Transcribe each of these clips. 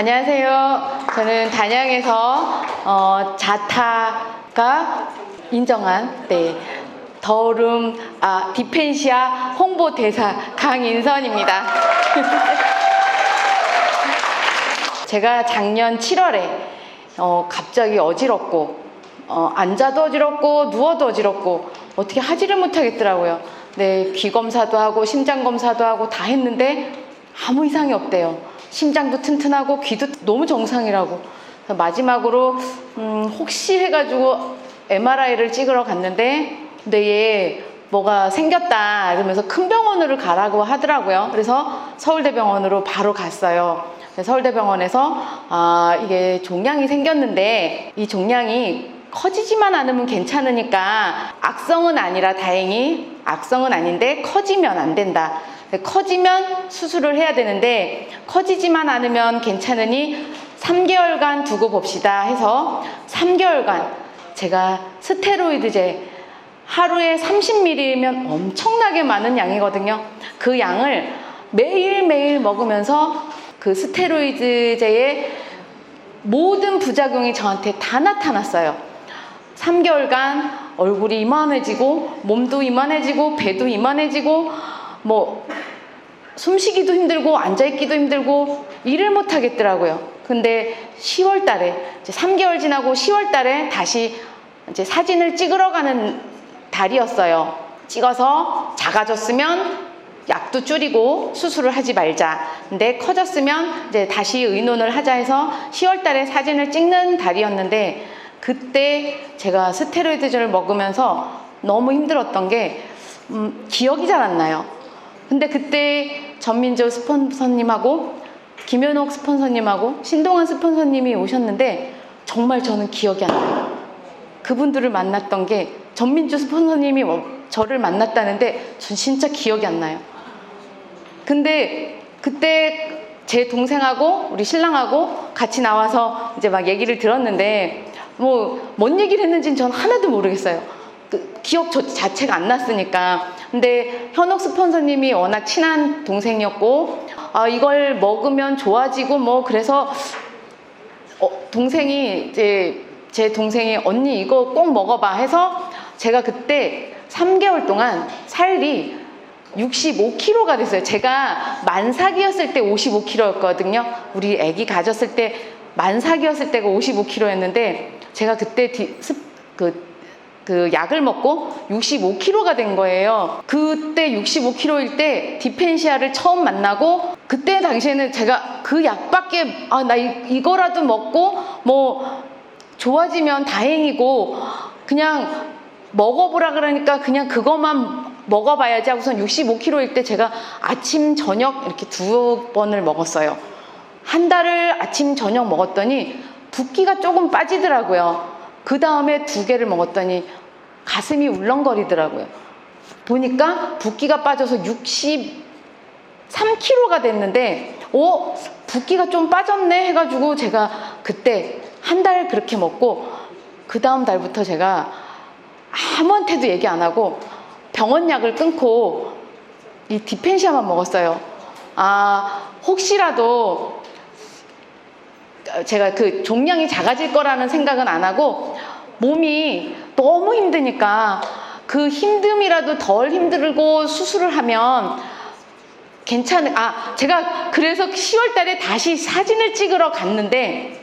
안녕하세요. 저는 단양에서 어, 자타가 인정한 네, 더룸 아, 디펜시아 홍보 대사 강인선입니다. 제가 작년 7월에 어, 갑자기 어지럽고 어, 앉아도 어지럽고 누워도 어지럽고 어떻게 하지를 못하겠더라고요. 네, 귀 검사도 하고 심장 검사도 하고 다 했는데 아무 이상이 없대요. 심장도 튼튼하고 귀도 너무 정상이라고. 마지막으로 음, 혹시 해가지고 MRI를 찍으러 갔는데 뇌에 뭐가 생겼다 이러면서 큰 병원으로 가라고 하더라고요. 그래서 서울대병원으로 바로 갔어요. 서울대병원에서 아 이게 종양이 생겼는데 이 종양이 커지지만 않으면 괜찮으니까 악성은 아니라 다행히 악성은 아닌데 커지면 안 된다. 커지면 수술을 해야 되는데 커지지만 않으면 괜찮으니 3개월간 두고 봅시다 해서 3개월간 제가 스테로이드제 하루에 30ml면 엄청나게 많은 양이거든요. 그 양을 매일매일 먹으면서 그 스테로이드제의 모든 부작용이 저한테 다 나타났어요. 3개월간 얼굴이 이만해지고 몸도 이만해지고 배도 이만해지고 뭐 숨쉬기도 힘들고 앉아있기도 힘들고 일을 못 하겠더라고요. 근데 10월 달에 이제 3개월 지나고 10월 달에 다시 이제 사진을 찍으러 가는 달이었어요. 찍어서 작아졌으면 약도 줄이고 수술을 하지 말자. 근데 커졌으면 이제 다시 의논을 하자 해서 10월 달에 사진을 찍는 달이었는데 그때 제가 스테로이드제를 먹으면서 너무 힘들었던 게 음, 기억이 잘 안 나요. 근데 그때 전민조 스폰서님하고 김현옥 스폰서님하고 신동환 스폰서님이 오셨는데 정말 저는 기억이 안 나요. 그분들을 만났던 게 전민주 스폰서님이 뭐 저를 만났다는데 전 진짜 기억이 안 나요. 근데 그때 제 동생하고 우리 신랑하고 같이 나와서 이제 막 얘기를 들었는데 뭐 뭔 얘기를 했는지는 전 하나도 모르겠어요. 그 기억 저 자체가 안 났으니까. 근데 현옥 스폰서님이 워낙 친한 동생이었고 아 이걸 먹으면 좋아지고 뭐 그래서 어, 동생이 이제 제 동생이 언니 이거 꼭 먹어봐 해서 제가 그때 3개월 동안 살이 65kg가 됐어요. 제가 만삭이었을 때 55kg였거든요. 우리 아기 가졌을 때 만삭이었을 때가 55kg였는데 제가 그때 디, 습, 그, 그 약을 먹고 65kg가 된 거예요. 그때 65kg일 때 디펜시아를 처음 만나고 그때 당시에는 제가 그 약밖에 아 나 이거라도 먹고 뭐 좋아지면 다행이고 그냥 먹어보라 그러니까 그냥 그것만 먹어봐야지 하고선 65kg일 때 제가 아침 저녁 이렇게 두 번을 먹었어요. 한 달을 아침 저녁 먹었더니 붓기가 조금 빠지더라고요. 그 다음에 두 개를 먹었더니 가슴이 울렁거리더라고요. 보니까 붓기가 빠져서 63kg가 됐는데, 오, 붓기가 좀 빠졌네 해가지고 제가 그때 한 달 그렇게 먹고, 그 다음 달부터 제가 아무한테도 얘기 안 하고 병원 약을 끊고 이 디펜시아만 먹었어요. 아, 혹시라도 제가 그 종양이 작아질 거라는 생각은 안 하고 몸이 너무 힘드니까 그 힘듦이라도 덜 힘들고 수술을 하면 괜찮은 아 제가 그래서 10월 달에 다시 사진을 찍으러 갔는데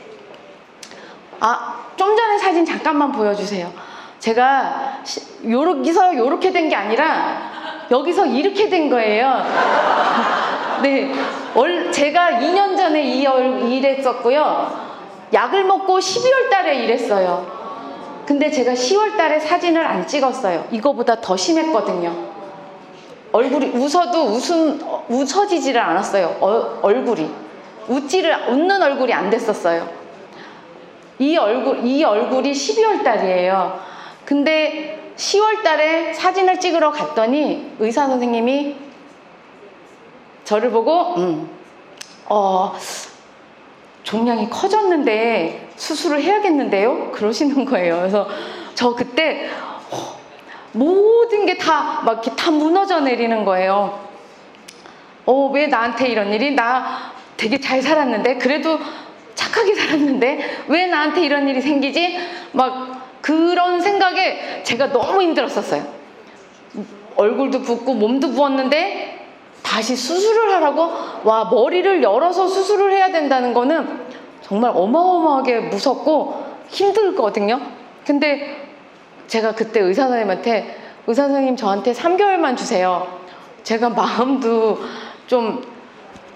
아 좀 전에 사진 잠깐만 보여주세요. 제가 시- 여기서 요렇게 된 게 아니라 여기서 이렇게 된 거예요. 네. 월, 제가 2년 전에 이 얼- 일했었고요 약을 먹고 12월 달에 일했어요 근데 제가 10월 달에 사진을 안 찍었어요 이거보다 더 심했거든요 얼굴이 웃어도 웃음 웃어지지를 않았어요. 어- 얼굴이 웃지를 웃는 얼굴이 안 됐었어요. 이 얼굴 이 얼굴이 12월 달이에요. 근데 10월 달에 사진을 찍으러 갔더니 의사 선생님이 저를 보고 음, 어 종양이 커졌는데 수술을 해야겠는데요? 그러시는 거예요. 그래서 저 그때 어, 모든 게 다 막 이렇게 다 무너져 내리는 거예요. 어, 왜 나한테 이런 일이? 나 되게 잘 살았는데, 그래도 착하게 살았는데 왜 나한테 이런 일이 생기지? 막 그런 생각에 제가 너무 힘들었었어요. 얼굴도 붓고 몸도 부었는데 다시 수술을 하라고 와 머리를 열어서 수술을 해야 된다는 거는 정말 어마어마하게 무섭고 힘들거든요. 근데 제가 그때 의사 선생님한테 의사 선생님 저한테 3개월만 주세요. 제가 마음도 좀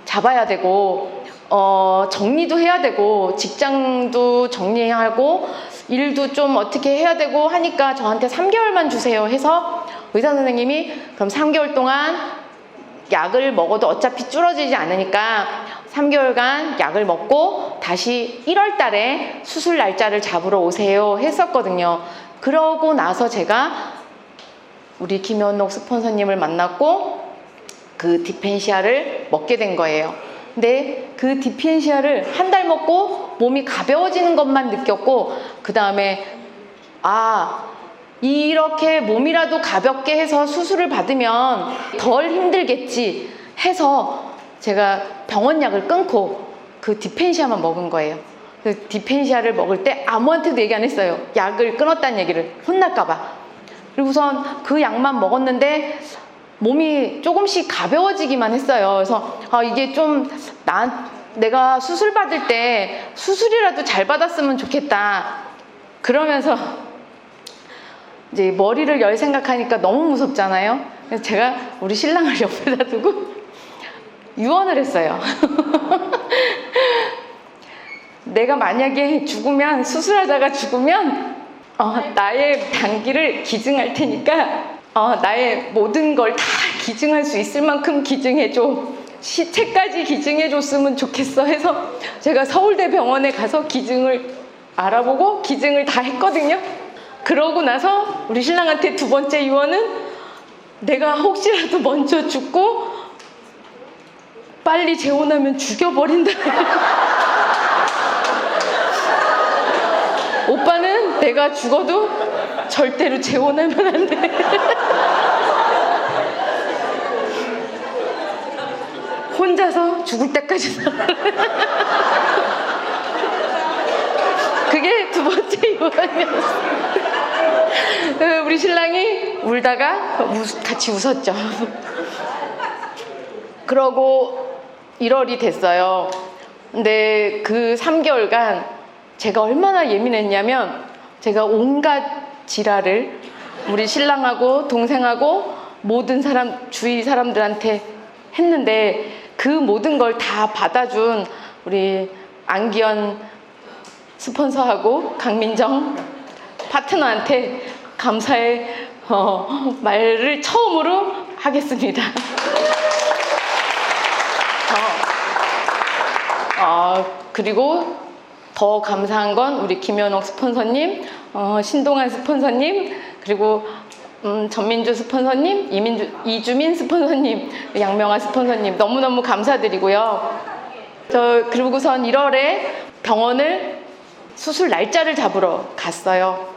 잡아야 되고 어, 정리도 해야 되고 직장도 정리하고 일도 좀 어떻게 해야 되고 하니까 저한테 3개월만 주세요 해서 의사 선생님이 그럼 3개월 동안 약을 먹어도 어차피 줄어들지 않으니까 3개월간 약을 먹고 다시 1월 달에 수술 날짜를 잡으러 오세요 했었거든요. 그러고 나서 제가 우리 김현옥 스폰서님을 만났고 그 디펜시아를 먹게 된 거예요. 근데 그 디펜시아를 한 달 먹고 몸이 가벼워지는 것만 느꼈고 그 다음에 아 이렇게 몸이라도 가볍게 해서 수술을 받으면 덜 힘들겠지 해서 제가 병원 약을 끊고 그 디펜시아만 먹은 거예요. 그 디펜시아를 먹을 때 아무한테도 얘기 안 했어요. 약을 끊었다는 얘기를 혼날까봐. 그리고선 그 약만 먹었는데 몸이 조금씩 가벼워지기만 했어요. 그래서 아 이게 좀 나 내가 수술 받을 때 수술이라도 잘 받았으면 좋겠다. 그러면서 이제 머리를 열 생각하니까 너무 무섭잖아요. 그래서 제가 우리 신랑을 옆에다 두고 유언을 했어요. 내가 만약에 죽으면 수술하다가 죽으면 어, 나의 단기를 기증할 테니까 어, 나의 모든 걸 다 기증할 수 있을 만큼 기증해줘. 시체까지 기증해줬으면 좋겠어 해서 제가 서울대 병원에 가서 기증을 알아보고 기증을 다 했거든요. 그러고 나서 우리 신랑한테 두 번째 유언은 내가 혹시라도 먼저 죽고 빨리 재혼하면 죽여버린다. 오빠는 내가 죽어도 절대로 재혼하면 안 돼. 혼자서 죽을 때까지 살아. 그 우리 신랑이 울다가 같이 웃었죠. 그러고 1월이 됐어요. 근데 그 3개월간 제가 얼마나 예민했냐면 제가 온갖 지랄을 우리 신랑하고 동생하고 모든 사람 주위 사람들한테 했는데 그 모든 걸 다 받아준 우리 안기현 스폰서하고 강민정 파트너한테 감사의 어, 말을 처음으로 하겠습니다. 어, 어, 그리고 더 감사한 건 우리 김현옥 스폰서님, 어, 신동환 스폰서님, 그리고 음, 전민주 스폰서님, 이민주, 이주민 스폰서님, 양명아 스폰서님 너무너무 감사드리고요. 저 그리고선 1월에 병원을 수술 날짜를 잡으러 갔어요.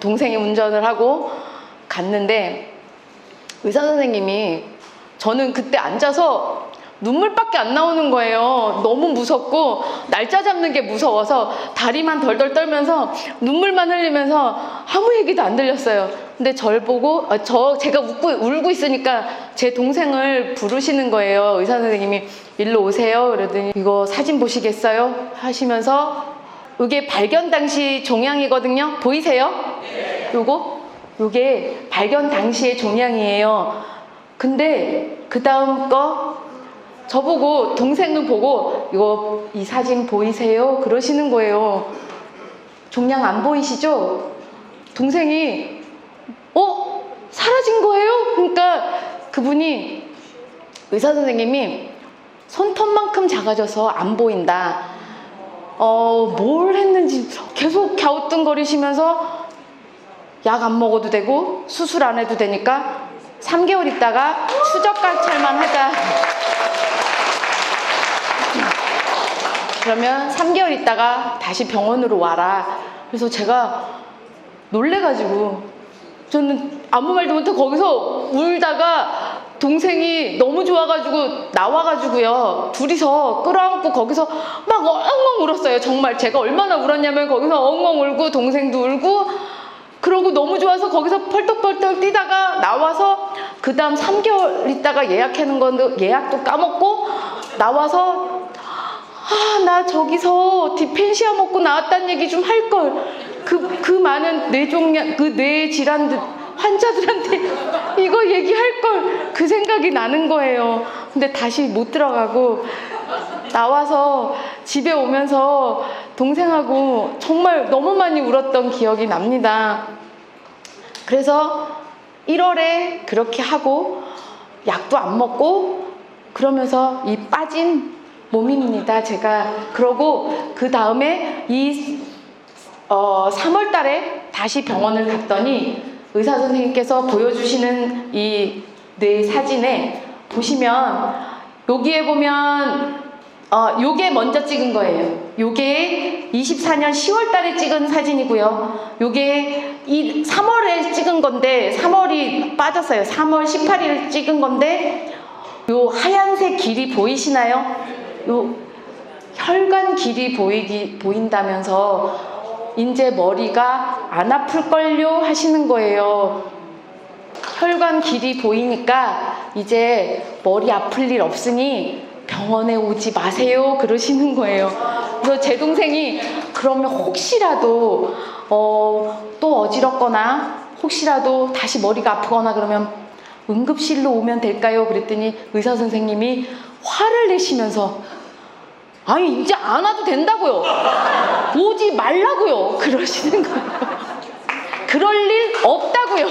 동생이 운전을 하고 갔는데 의사 선생님이 저는 그때 앉아서 눈물밖에 안 나오는 거예요. 너무 무섭고 날짜 잡는 게 무서워서 다리만 덜덜 떨면서 눈물만 흘리면서 아무 얘기도 안 들렸어요. 근데 절 보고 아, 저 제가 웃고 울고 있으니까 제 동생을 부르시는 거예요. 의사 선생님이 일로 오세요. 그러더니 이거 사진 보시겠어요? 하시면서 이게 발견 당시 종양이거든요. 보이세요? 요거 요게 발견 당시의 종양이에요. 근데 그 다음 거 저보고 동생을 보고 이거 이 사진 보이세요? 그러시는 거예요. 종양 안 보이시죠? 동생이 어 사라진 거예요? 그러니까 그분이 의사 선생님이 손톱만큼 작아져서 안 보인다. 어, 뭘 했는지 계속 갸우뚱거리시면서 약 안 먹어도 되고 수술 안 해도 되니까 3개월 있다가 추적 관찰만 하자. 그러면 3개월 있다가 다시 병원으로 와라. 그래서 제가 놀래가지고 저는 아무 말도 못하고 거기서 울다가 동생이 너무 좋아가지고 나와가지고요 둘이서 끌어안고 거기서 막 엉엉 울었어요 정말 제가 얼마나 울었냐면 거기서 엉엉 울고 동생도 울고 그러고 너무 좋아서 거기서 펄떡펄떡 뛰다가 나와서 그 다음 3개월 있다가 예약하는 건데 예약도 까먹고 나와서 아, 나 저기서 디펜시아 먹고 나왔다는 얘기 좀 할 걸. 그, 그 많은 뇌종양, 그 뇌 질환 환자들한테 이거 얘기할 걸. 그 생각이 나는 거예요. 근데 다시 못 들어가고 나와서 집에 오면서 동생하고 정말 너무 많이 울었던 기억이 납니다. 그래서 1월에 그렇게 하고 약도 안 먹고 그러면서 이 빠진 몸입니다. 제가 그러고 그 다음에 이 어, 3월 달에 다시 병원을 갔더니 의사 선생님께서 보여주시는 이 뇌 사진에 보시면 여기에 보면 어, 요게 먼저 찍은 거예요. 요게 24년 10월 달에 찍은 사진이고요. 요게 이 3월에 찍은 건데 3월이 빠졌어요. 3월 18일 찍은 건데 요 하얀색 길이 보이시나요? 요 혈관 길이 보이기 보인다면서 이제 머리가 안 아플걸요 하시는 거예요. 혈관 길이 보이니까 이제 머리 아플 일 없으니 병원에 오지 마세요 그러시는 거예요. 그래서 제 동생이 그러면 혹시라도 어, 또 어지럽거나 혹시라도 다시 머리가 아프거나 그러면 응급실로 오면 될까요? 그랬더니 의사 선생님이 화를 내시면서 아니 이제 안 와도 된다고요. 오지 말라고요. 그러시는 거예요. 그럴 일 없다고요.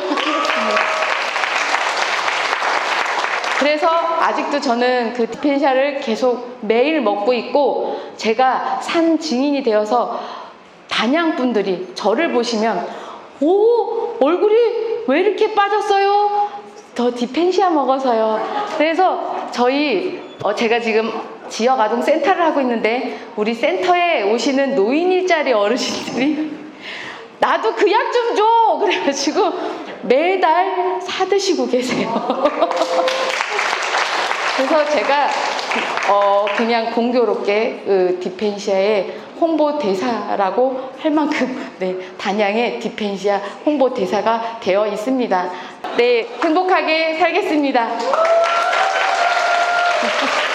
그래서 아직도 저는 그 디펜샤를 계속 매일 먹고 있고 제가 산 증인이 되어서 단양분들이 저를 보시면 오 얼굴이 왜 이렇게 빠졌어요? 더 디펜시아 먹어서요. 그래서 저희 어, 제가 지금 지역 아동 센터를 하고 있는데 우리 센터에 오시는 노인 일자리 어르신들이 나도 그 약 좀 줘. 그래가지고 매달 사드시고 계세요. 그래서 제가 어 그냥 공교롭게 그 디펜시아의 홍보 대사라고 할 만큼 네 단양의 디펜시아 홍보 대사가 되어 있습니다. 네 행복하게 살겠습니다.